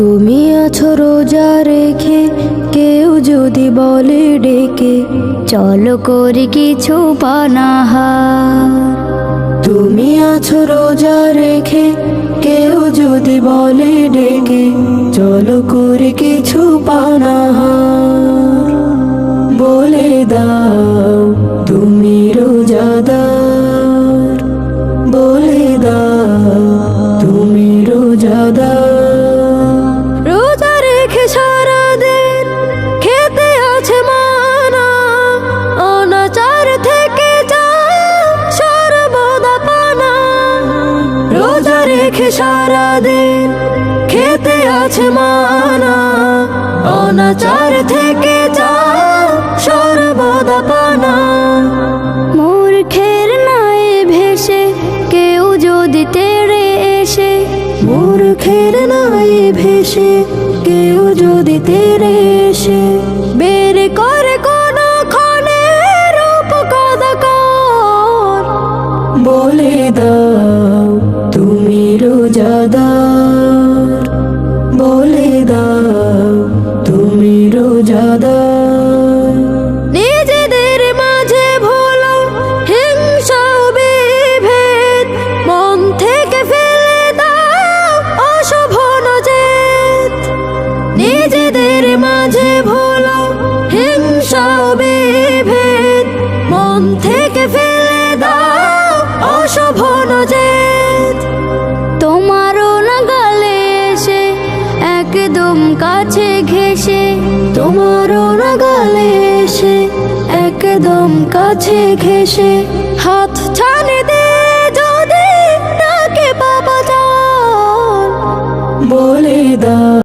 তুমি আছো রোজা রেখে, কেউ যদি বলে ডেকে, চলো করি কিছু পানাহার। তুমি আছো রোজা রেখে, কেউ যদি বলে ডেকে, চলো করি কিছু পানাহার। বলে দাও, তুমি রেখে সারা দিন খেতে আছে মানা। অনাচার থেকে যা সর্বদা পানা। মূর্খের নাই ভেসে কেউ যদি তেড়ে এসে, মূর্খের নাই ভেসে কেউ যদি তেড়ে এসে, বের করে কোন ক্ষণে রূপ কদাকর বলে দাও তোমারও এসে একদম কাছে ঘেসে তোমারও এসে একদম কাছে ঘেসে হাত ছানে